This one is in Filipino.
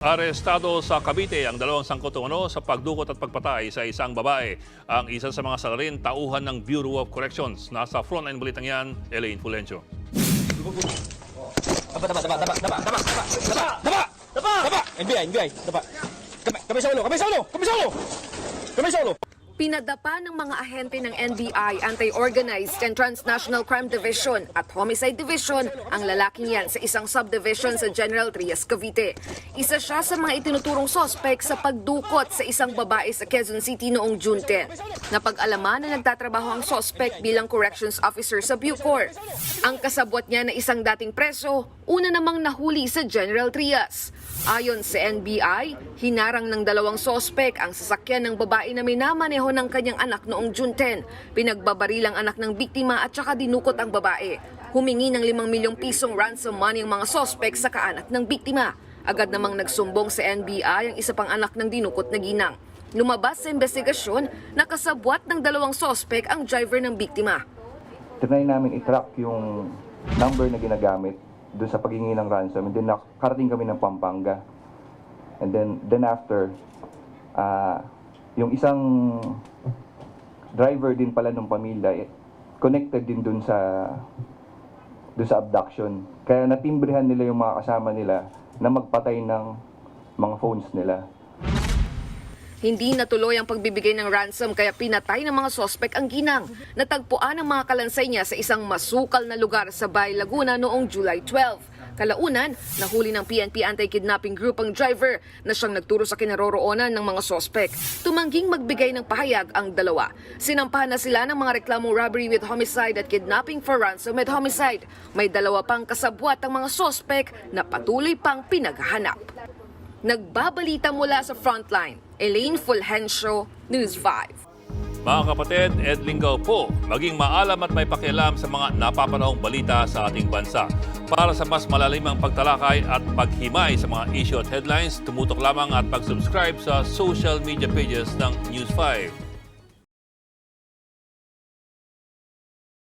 Arestado sa Cavite ang dalawang sangkotungano sa pagdukot at pagpatay sa isang babae. Ang isa sa mga salarin, tauhan ng Bureau of Corrections. Nasa frontline balitang yan, Elaine Fulencio. Taba, taba, taba, taba, taba, taba, taba, taba, taba, taba, NBI, NBI, taba. Kami, kami sa ulo, kami sa ulo, kami sa ulo, kami sa ulo. Pinadapa ng mga ahente ng NBI, Anti-Organized and Transnational Crime Division at Homicide Division ang lalaking yan sa isang subdivision sa General Trias, Cavite. Isa siya sa mga itinuturong sospek sa pagdukot sa isang babae sa Quezon City noong June 10. Napag-alaman na nagtatrabaho ang sospek bilang corrections officer sa Bucor. Ang kasabwat niya na isang dating preso, una namang nahuli sa General Trias. Ayon sa NBI, hinarang ng dalawang sospek ang sasakyan ng babae na minamaneho ng kanyang anak noong June 10. Pinagbabaril ang anak ng biktima at saka dinukot ang babae. Humingi ng 5 milyong pisong ransom money ang mga sospek sa kaanak ng biktima. Agad namang nagsumbong sa NBI ang isa pang anak ng dinukot na ginang. Lumabas sa investigasyon, nakasabwat ng dalawang sospek ang driver ng biktima. trinay namin i-track yung number na ginagamit doon sa paghingi ng ransom and then nakarating kami ng Pampanga. And then then after ah yung isang driver din pala ng pamilya eh, connected din doon sa doon sa abduction. Kaya natimbrehan nila yung mga kasama nila na magpatay ng mga phones nila. Hindi natuloy ang pagbibigay ng ransom kaya pinatay ng mga sospek ang ginang. Natagpuan ang mga kalansay niya sa isang masukal na lugar sa Bay Laguna noong July 12. Kalaunan, nahuli ng PNP Anti-Kidnapping Group ang driver na siyang nagturo sa kinaroroonan ng mga sospek. Tumangging magbigay ng pahayag ang dalawa. Sinampahan na sila ng mga reklamong robbery with homicide at kidnapping for ransom with homicide. May dalawa pang kasabwat ang mga sospek na patuloy pang pinaghahanap. Nagbabalita mula sa Frontline, Elaine Fulgencio, News 5. Mga kapatid, Ed Lingaw po, maging maalam at may pakialam sa mga napapanahong balita sa ating bansa. Para sa mas malalimang pagtalakay at paghimay sa mga issue at headlines, tumutok lamang at pag-subscribe sa social media pages ng News 5.